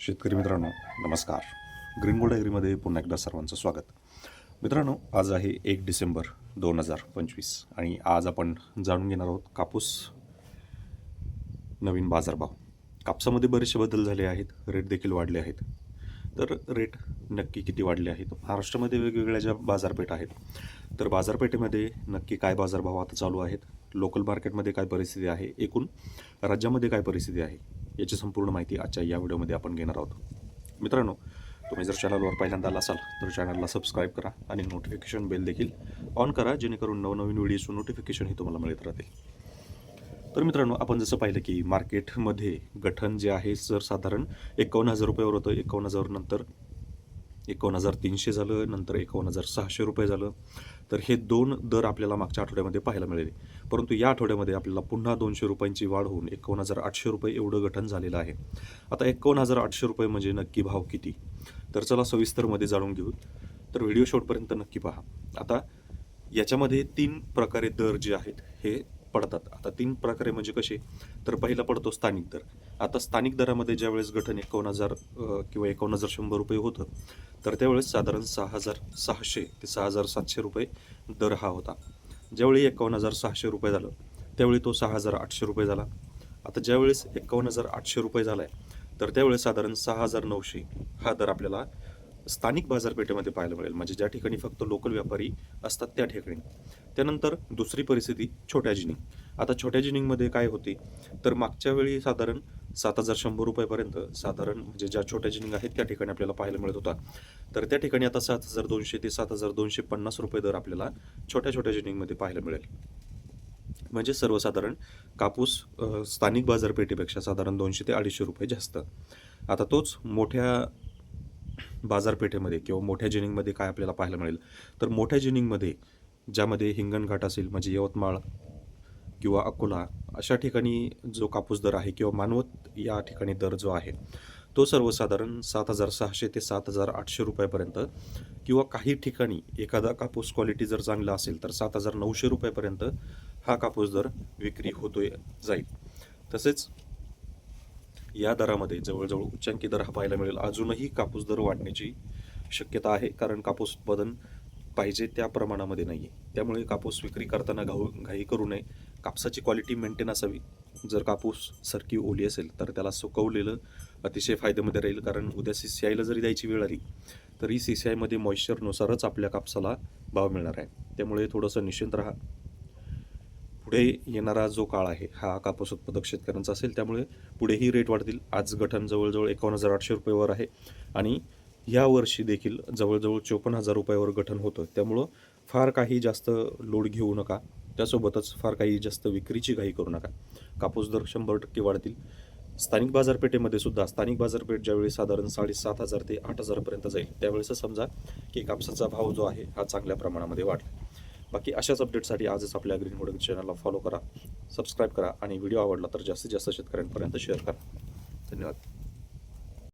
शेतकरी मित्रांनो नमस्कार. ग्रीन गोल्ड पुन्हा एकदा सर्वांचं स्वागत. मित्रांनो आज आहे एक डिसेंबर दोन हजार पंचवीस आणि आज आपण जाणून घेणार आहोत कापूस नवीन बाजारभाव. कापसामध्ये बरेचसे बदल झाले आहेत रेट देखील वाढले आहेत. तर रेट नक्की किती वाढले आहेत? महाराष्ट्रामध्ये वेगवेगळ्या ज्या बाजारपेठ आहेत तर बाजारपेठेमध्ये नक्की काय बाजारभाव आता चालू आहेत? लोकल मार्केटमध्ये काय परिस्थिती आहे? एकूण राज्यामध्ये काय परिस्थिती आहे? याची संपूर्ण माहिती आजच्या या व्हिडिओमध्ये आपण घेणार आहोत. मित्रांनो तुम्ही जर चॅनलवर पहिल्यांदा आला असाल तर चॅनलला सबस्क्राईब करा आणि नोटिफिकेशन बेल देखील ऑन करा जेणेकरून नवनवीन व्हिडिओचं नोटिफिकेशनही तुम्हाला मिळत राहतील. तर मित्रांनो आपण जसं पाहिलं की मार्केटमध्ये गठन जे आहे सर साधारण एकावन्न हजार रुपयावर होतं. एकावन्न हजार नंतर एकावन्न हजार तीनशे झालं नंतर एकावन्न हजार सहाशे रुपये झालं. तर हे दोन दर आपल्याला मागच्या आठवड्यामध्ये पाहायला मिळाले. परंतु या आठवड्यामध्ये आपल्याला पुन्हा दोनशे रुपयांची वाढ होऊन एकावन्न हजार आठशे रुपये एवढं गठन झालेलं आहे. आता एकावन्न हजार आठशे रुपये म्हणजे नक्की भाव किती? तर चला सविस्तरमध्ये जाणून घेऊ तर व्हिडिओ शॉटपर्यंत नक्की पहा. आता याच्यामध्ये तीन प्रकारे दर जे आहेत हे पडतात. आता तीन प्रकारे म्हणजे कसे? तर पहिला पडतो स्थानिक दर. आता स्थानिक दरामध्ये ज्यावेळेस गठन एकावन्न हजार किंवा एकावन्न हजार शंभर रुपये होतं तर त्यावेळेस साधारण सहा हजार सहाशे ते सहा हजार सातशे रुपये दर हा होता. ज्यावेळी एकावन्न हजार सहाशे रुपये झालं त्यावेळी तो सहा हजार आठशे रुपये झाला. आता ज्यावेळेस एकावन्न हजार आठशे रुपये झाला आहे तर त्यावेळेस साधारण सहा हजार नऊशे हा दर आपल्याला स्थानिक बाजारपेठेमध्ये पाहायला मिळेल. म्हणजे ज्या ठिकाणी फक्त लोकल व्यापारी असतात त्या ठिकाणी. त्यानंतर दुसरी परिस्थिती छोट्या जिनिंग. आता छोट्या जिनिंगमध्ये काय होते? तर मागच्या वेळी साधारण सात हजार शंभर रुपयापर्यंत साधारण म्हणजे ज्या छोट्या जिनिंग आहेत त्या ठिकाणी आपल्याला पाहायला मिळत होता. तर त्या ठिकाणी आता सात हजार दोनशे ते सात हजार दोनशे पन्नास रुपये दर आपल्याला छोट्या छोट्या जिनिंगमध्ये पाहायला मिळेल. म्हणजे सर्वसाधारण कापूस स्थानिक बाजारपेठेपेक्षा साधारण दोनशे ते अडीचशे रुपये जास्त. आता तोच मोठ्या बाजारपेठेमध्ये किंवा मोठ्या जिनिंगमध्ये काय आपल्याला पाहायला मिळेल? तर मोठ्या जिनिंगमध्ये ज्यामध्ये हिंगणघाट असेल म्हणजे यवतमाळ किंवा अकोला अशा ठिकाणी जो कापूस दर आहे किंवा मानवत या ठिकाणी दर जो आहे तो सर्वसाधारण सात हजार सहाशे ते सात हजार आठशे रुपयापर्यंत किंवा काही ठिकाणी एखादा कापूस क्वालिटी जर चांगला असेल तर सात हजार नऊशे रुपयापर्यंत हा कापूस दर विक्री होतोय जाईल. तसेच या दरामध्ये जवळजवळ उच्चांकी दर हा पाहायला मिळेल. अजूनही कापूस दर वाढण्याची शक्यता आहे कारण कापूस उत्पादन पाहिजे त्या प्रमाणामध्ये नाही आहे त्यामुळे कापूस विक्री करताना घाऊ घाई करू नये. कापसाची क्वालिटी मेंटेन असावी. जर कापूस सरकी ओली असेल तर त्याला सुकवलेलं अतिशय फायद्यामध्ये राहील कारण उद्या सी सी आयला जरी द्यायची वेळ आली तरी सी सी आयमध्ये मॉइश्चरनुसारच आपल्या कापसाला भाव मिळणार आहे. त्यामुळे थोडंसं निश्चिंत राहा. पुढे येणारा जो काळ आहे हा कापूस उत्पादक शेतकऱ्यांचा असेल त्यामुळे पुढेही रेट वाढतील. आज गठण जवळजवळ एकावन्न हजार आठशे रुपयेवर आहे आणि या वर्षी देखील जवळजवळ चोपन्न हजार रुपयावर गठण होतं त्यामुळं फार काही जास्त लोड घेऊ नका. त्यासोबतच फार काही जास्त विक्रीची घाई करू नका. कापूस दर शंभर टक्के वाढतील. स्थानिक बाजारपेठेमध्ये सुद्धा स्थानिक बाजारपेठ ज्यावेळी साधारण साडेसात हजार ते आठ हजारपर्यंत जाईल त्यावेळेस समजा की कापसाचा भाव जो आहे हा चांगल्या प्रमाणामध्ये वाढला. बाकी अशाच अपडेटसाठी आजच आपल्या ग्रीन मोडल चॅनलला फॉलो करा सबस्क्राईब करा आणि व्हिडिओ आवडला तर जास्तीत जास्त शेतकऱ्यांपर्यंत शेअर करा. धन्यवाद.